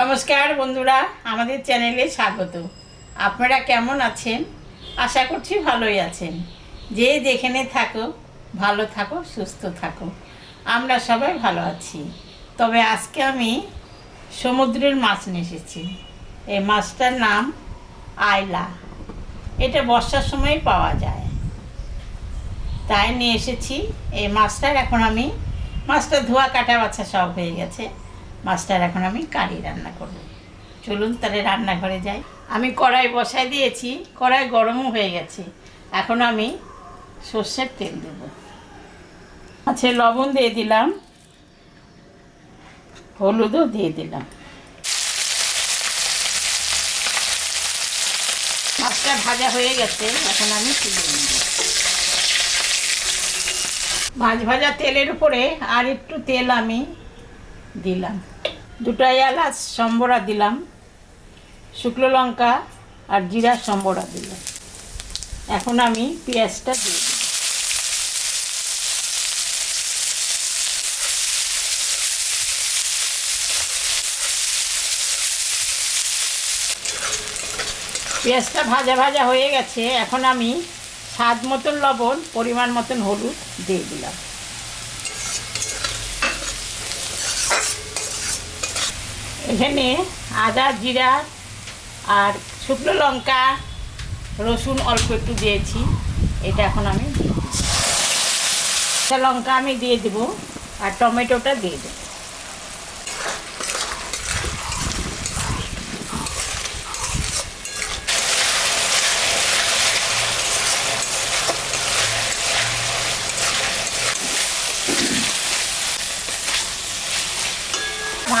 নমস্কার বন্ধুরা, আমাদের চ্যানেলে স্বাগত। আপনারা কেমন আছেন? আশা করছি ভালোই আছেন। যে যেখানে থাকো, ভালো থাকো, সুস্থ থাকো। আমরা সবাই ভালো আছি। তবে আজকে আমি সমুদ্রের মাছ নিয়ে এসেছি। এই মাছটার নাম আয়লা। এটা বর্ষার সময় পাওয়া যায়। তাই নিয়ে এসেছি এই মাছটার। এখন আমি মাছটা ধোয়া কাটা বাছা সব হয়ে গেছে। মাছটার এখন আমি কারি রান্না করব। চলুন তাহলে রান্নাঘরে যাই। আমি কড়াই বসাই দিয়েছি, কড়াই গরমও হয়ে গেছে। এখন আমি সর্ষের তেল দেব। আচ্ছা লবণ দিয়ে দিলাম। হলুদও দিয়ে দিলাম। মাছটা ভাজা হয়ে গেছে, এখন আমি তুলে নেব। মাছ ভাজা তেলের উপরে আর একটু তেল আমি দিলাম। দুটো এলাচ, সম্বরা দিলাম, শুকনো লঙ্কা আর জিরা সম্বরা দিলাম। এখন আমি পেঁয়াজটা দিই পেঁয়াজটা ভাজা ভাজা হয়ে গেছে। এখন আমি স্বাদ মতন লবণ, পরিমাণ মতন হলুদ দিয়ে দিলাম। এখানে আদা, জিরা আর শুকনো লঙ্কা, রসুন অল্প একটু দিয়েছি। এটা এখন আমি লঙ্কা আমি দিয়ে দেবো আর টমেটোটা দিয়ে দেবো।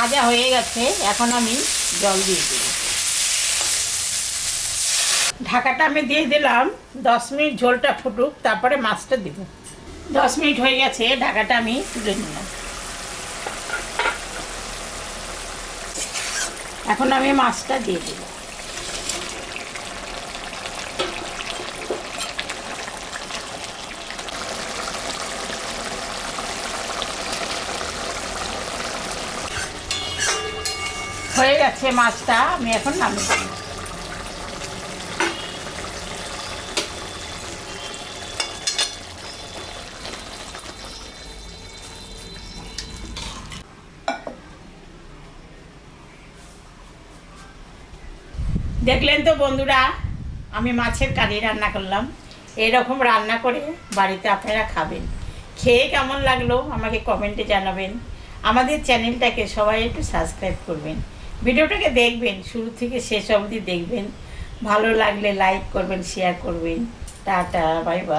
ভাজা হয়ে গেছে, এখন আমি জল দিয়ে দিই ঢাকাটা আমি দিয়ে দিলাম, দশ মিনিট ঝোলটা ফুটুক, তারপরে মাছটা দেব। দশ মিনিট হয়ে গেছে, ঢাকাটা আমি তুলে নিলাম। এখন আমি মাছটা দিয়ে দেব। হয়ে গেছে মাছটা, আমি এখন দেব। দেখলেন তো বন্ধুরা, আমি মাছের কারি রান্না করলাম। এরকম রান্না করে বাড়িতে আপনারা খাবেন। খেয়ে কেমন লাগল আমাকে কমেন্টে জানাবেন। আমাদের চ্যানেলটাকে সবাই একটু সাবস্ক্রাইব করবেন। ভিডিওটাকে দেখবেন, শুরু থেকে শেষ অবধি দেখবেন। ভালো লাগলে লাইক করবেন শেয়ার করবেন। Tata bye bye